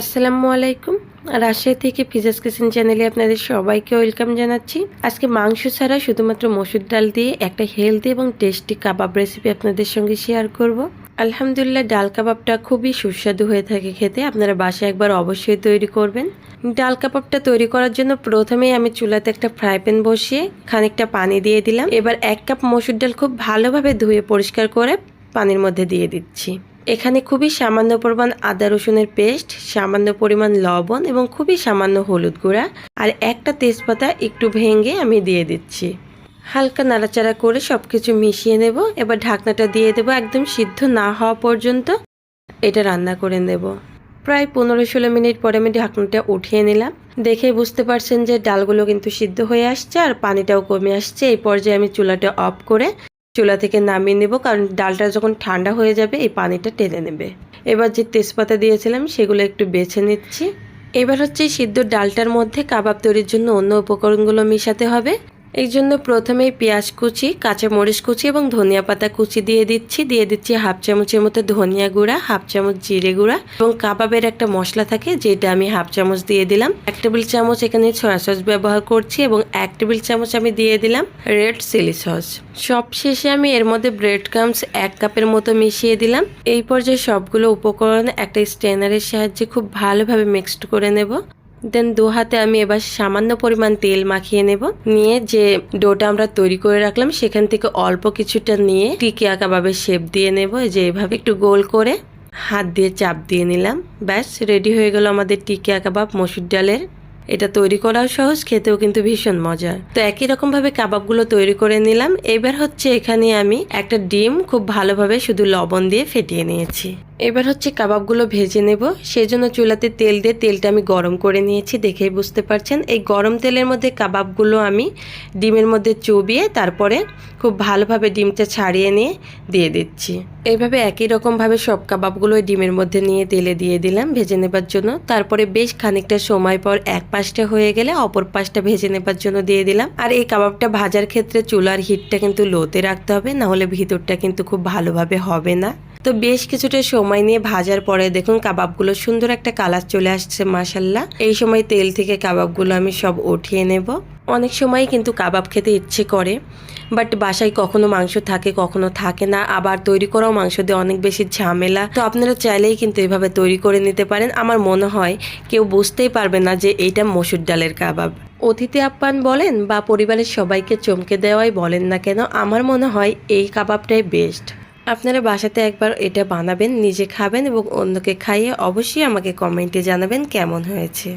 আসসালামু আলাইকুম। রাজশাহী থেকে ফিজাস কিচেন চ্যানেলে আপনাদের সবাইকে ওয়েলকাম জানাচ্ছি। আজকে মাংস ছাড়া শুধুমাত্র মসুর ডাল দিয়ে একটা হেলদি এবং টেস্টি কাবাব রেসিপি আপনাদের সঙ্গে শেয়ার করব। আলহামদুলিল্লাহ, ডাল কাবাবটা খুবই সুস্বাদু হয়ে থাকে খেতে। আপনারা বাসায় একবার অবশ্যই তৈরি করবেন। ডাল কাবাবটা তৈরি করার জন্য প্রথমেই আমি চুলাতে একটা ফ্রাই প্যান বসিয়ে খানিকটা পানি দিয়ে দিলাম। এবার এক কাপ মসুর ডাল খুব ভালোভাবে ধুয়ে পরিষ্কার করে পানির মধ্যে দিয়ে দিচ্ছি। এখানে খুবই সামান্য পরিমাণ আদা রসুনের পেস্ট, সামান্য পরিমাণ লবণ এবং খুবই সামান্য হলুদ গুঁড়া আর একটা তেজপাতা একটু ভেঙে আমি দিয়ে দিচ্ছি। হালকা নাড়াচাড়া করে সব কিছু মিশিয়ে নেব। এবার ঢাকনাটা দিয়ে দেবো একদম সিদ্ধ না হওয়া পর্যন্ত। এটা রান্না করে নেব। প্রায় পনেরো ষোলো মিনিট পরে আমি ঢাকনাটা উঠিয়ে নিলাম। দেখে বুঝতে পারছেন যে ডালগুলো কিন্তু সিদ্ধ হয়ে আসছে আর পানিটাও কমে আসছে। এই পর্যায়ে আমি চুলাটা অফ করে চুলা থেকে নামিয়ে নেব, কারণ ডালটা যখন ঠান্ডা হয়ে যাবে এই পানিটা টেনে নেবে। এবার যে তেজপাতা দিয়েছিলাম সেগুলো একটু বেছে নিচ্ছি। এবার হচ্ছে সিদ্ধ ডালটার মধ্যে কাবাব তৈরির জন্য অন্য উপকরণগুলো মিশাতে হবে। এই জন্য প্রথমেই পেঁয়াজ কুচি, কাঁচা মরিচ কুচি এবং ধনিয়া পাতা কুচি দিয়ে দিচ্ছি। দিয়ে দিচ্ছি হাফ চামচের মতো ধনিয়া গুঁড়া, হাফ চামচ জিরে গুঁড়া এবং কাবাবের একটা মশলা থাকে যেটা আমি হাফ চামচ দিয়ে দিলাম। এক টেবিল চামচ এখানে সয়া সস ব্যবহার করছি এবং এক টেবিল চামচ আমি দিয়ে দিলাম রেড চিলি সস। সব শেষে আমি এর মধ্যে ব্রেড ক্রামস এক কাপের মতো মিশিয়ে দিলাম। এই পর্যায়ে সবগুলো উপকরণ একটা স্ট্রেনারের সাহায্যে খুব ভালোভাবে মিক্সড করে নেব। দেন দু হাতে আমি এবার সামান্য পরিমাণ তেল মাখিয়ে নেব। নিয়ে যে ডোটা আমরা তৈরি করে রাখলাম, সেখান থেকে অল্প কিছুটা নিয়ে টিকিয়া কাবাবের শেপ দিয়ে নেব। যে এভাবে একটু গোল করে হাত দিয়ে চাপ দিয়ে নিলাম। ব্যাস রেডি হয়ে গেল আমাদের টিকিয়া কাবাব মসুর ডালের। এটা তৈরি করাও সহজ, খেতেও কিন্তু ভীষণ মজার। তো একই রকম ভাবে কাবাবগুলো তৈরি করে নিলাম। এবার হচ্ছে এখানে আমি একটা ডিম খুব ভালোভাবে শুধু লবণ দিয়ে ফেটিয়ে নিয়েছি। এবার হচ্ছে কাবাবগুলো ভেজে নেব। সেই জন্য চুলাতে তেল দিয়ে তেলটা আমি গরম করে নিয়েছি, দেখেই বুঝতে পারছেন। এই গরম তেলের মধ্যে কাবাবগুলো আমি ডিমের মধ্যে চুবিয়ে, তারপরে খুব ভালোভাবে ডিমটা ছাড়িয়ে নিয়ে দিয়ে দিচ্ছি। এইভাবে একই রকমভাবে সব কাবাবগুলো ডিমের মধ্যে নিয়ে তেলে দিয়ে দিলাম ভেজে নেবার জন্য। তারপরে বেশ খানিকটা সময় পর এক পাশটা হয়ে গেলে অপর পাশটা ভেজে নেবার জন্য দিয়ে দিলাম। আর এই কাবাবটা ভাজার ক্ষেত্রে চুলার হিটটা কিন্তু লোতে রাখতে হবে না হলে ভিতরটা কিন্তু খুব ভালোভাবে হবে না। তো বেশ কিছুটা সময় নিয়ে ভাজার পরে দেখুন কাবাবগুলো সুন্দর একটা কালার চলে আসছে মাসাল্লাহ এই সময় তেল থেকে কাবাবগুলো আমি সব উঠিয়ে নেব। অনেক সময় কিন্তু কাবাব খেতে ইচ্ছে করে, বাট বাসায় কখনো মাংস থাকে, কখনো থাকে না। আবার তৈরি করাও মাংস দিয়ে অনেক বেশি ঝামেলা। তো আপনারা চাইলেই কিন্তু এভাবে তৈরি করে নিতে পারেন। আমার মনে হয় কেউ বুঝতেই পারবে না যে এইটা মসুর ডালের কাবাব। অতিথি আপ্যায়ন বলেন বা পরিবারের সবাইকে চমকে দেওয়াই বলেন না কেন, আমার মনে হয় এই কাবাবটাই বেস্ট আপনারা বাসাতে একবার এটা বানাবেন, নিজে খাবেন এবং অন্যকে খাইয়ে অবশ্যই আমাকে কমেন্টে জানাবেন কেমন হয়েছে।